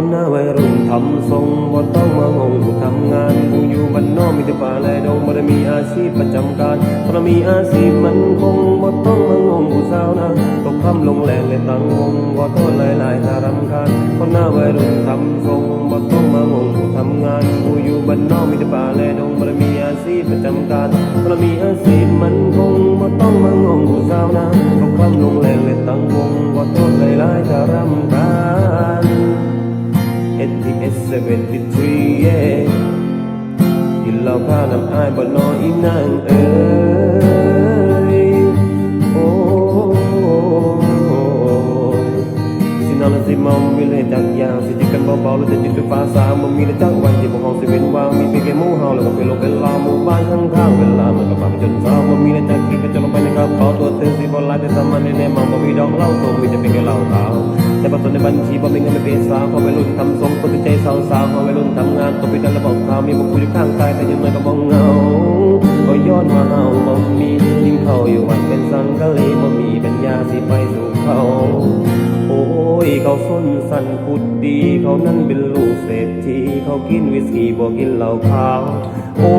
คนหน้าวัยรุ่นทำทรงบ่ต้องมางงกูทำงานกูอยู่บ้านนอกมีแต่ป่าและดงบ่ได้มีอาชีพประจำการเพราะมีอาชีพมันคงบ่ต้องมางงกูสาวนะตกคำลงแรงเลยตั้งวงบ่โทษหลายๆถ้ารำคาญคนหน้าวัยรุ่นทำทรงบ่ต้องมางงกูทำงานกูอยู่บ้านนอกมีแต่ป่าและดงบ่ได้มีอาชีพประจำการเพราะมีอาชีพมันคงบ่ต้องมางงกูสาวนะตกคำลงแรงเลยตั้งวง นางเอ้ยโอ้สินอนสิมองมีเลยจักยางสิจิกันเบาๆแล้วจะจิตไฟฟ้าสามบ่มีเลยจักวันที่พวกเราสิเป็นวางมีเพียงแค่มู่เฮาแล้วก็เป็นโลกเป็นลาหมู่บ้านข้างๆเวลามันก็ผ่าจนเช้าบ่มีเลยจักกินก็จะลงไปในกระเป๋าตัวเตือนสิบ่หลายแต่สามันในแน่มองบ่มีดอกเหล้าตรงมีแต่เพียงแค่เหล้าขาวแต่ปัจจุบันในบัญชีบ่มีเงินไม่เป็นสาวพอไปรุ่นทำทรงคนที่ใจสาวสาวพอไปรุ่นทำงานต้องไปดันระบบข่าวมีบุคคลอยู่ข้างกายแต่ยังไงก็มองเงา ก็ย้อนมาเฮาบ่มียิ่งเข้าอยู่วันเป็นสังกะลีบ่มีปัญญาสิไปสู่เขาโอ้ยเขาส้นสันพุดดี เขานั้นเป็นลูกเศรษฐีเขากินวิสกี้บ่กินเหล้าขาวโอ้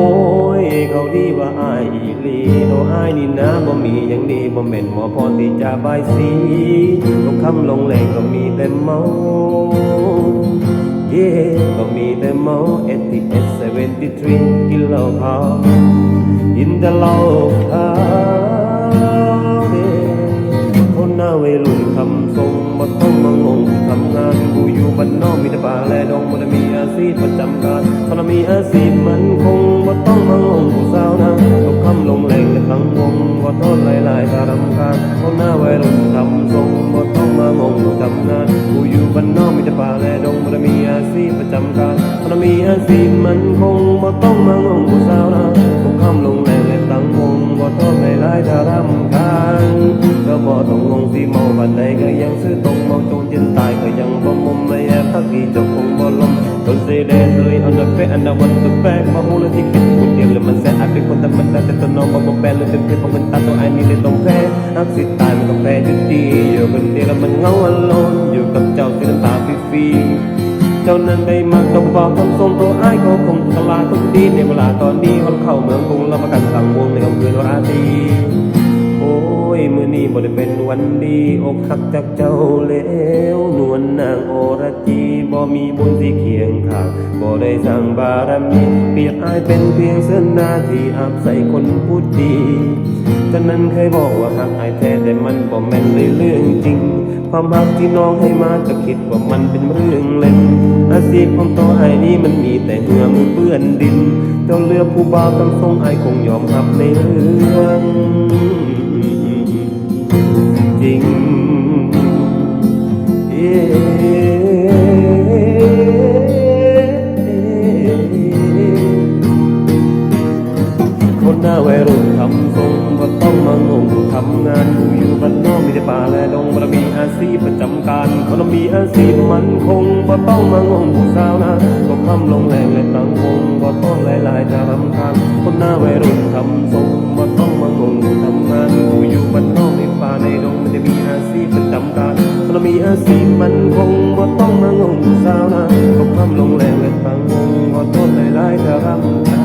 ยเขาดีว่าอายอีลีโนอายนี่นะบ่มีอย่างดีบ่แม่นหมอพรที่จะบายสีทุกคำลงแรงก็มีแต่เมาเย่ก็มีแต่เมา ATS 73กินเหล้าขาวกินเหล้าขาว เด้คนหน้าวัยรุ่นคำทรงบ่ต้องมางงทำงานกูอยู่บ้านนอกมีแต่ป่าและดงบ่ได้มีอาชีพประจำการถ้ามีอาชีพมันคงบ่ต้องมางงกูสาวนะตกคำลงแรงและตั้งวงบ่โทษหลายๆถ้ารำคาญคนหน้าวัยรุ่นคำทรงบ่ต้องมางงกูทำงานกูอยู่บ้านนอกมีแต่ป่าและดงบ่ได้มีอาชีพประจำการถ้ามีอาชีพมันคงบ่ต้องมาง แต่ตัวน้องบ่บ่แปลเลยเป็นเพื่อนของมันตาตัวไอ้นี่เลยต้องแพ้อักสิตายมันก็แพ้อยู่ดีอยู่คนเดียวแล้วมันเงาอลนอยู่กับเจ้าที่น้ำตาฟรีเจ้านั้นได้มาต้องบอกคำทรงตัวอ้ายก็คงตลาดคนดีในเวลาตอนนี้คนเข้าเมืองกรุงแล้วมากันต่างวงในอำเภอราตรีโอ้ยมือนี้บ่ได้เป็นวันดีอกหักจากเจ้าแล้วนวลนางโอรจี บ่มีบุญที่เคียงข้างบ่ได้สร้างบารมีเปียบอายเป็นเพียงเส้นหน้าที่อาบใส่คนพูดดีฉะนั้นเคยบอกว่าหักอายแท้แต่มันบ่แม่นเลยเรื่องจริง ความรักที่น้องให้มาจะคิดว่ามันเป็นเรื่องเล่นอาชีพของตัวไอ้นี้มันมีแต่เหงื่อมือเปื้อนดินเจ้าเลือกผู้บ่าวคำทรงไอ้คงยอมรับในเรื่องจริงเรุ่นทำทรงก็ต้องมางงทำงานกูอยู่บ้านนอกมีแต่ป่าและดงบารมีอาชีประจำการคนมีอาชีมันคงก็ต้องมางงผู้สาวนะก็คำลงแรงและตั้งวงก็ต้องหลายๆจะรำคาญคนหน้าวัยรุ่นทำทรงก็ต้องมางงทำงานกูอยู่บ้านนอกในป่าในดงมันจะมีอาชีประจำการคนมีอาชีมันคงก็ต้องมางงผู้สาวนะก็คำลงแรงและตั้งวงก็ต้องหลายๆจะรำคาญ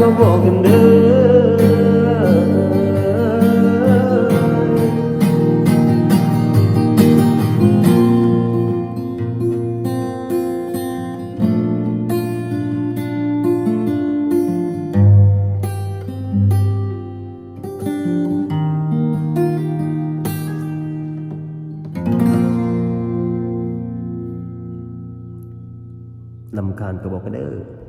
ก็บอกกันเด้อลำคาญก็บอกกันเด้อ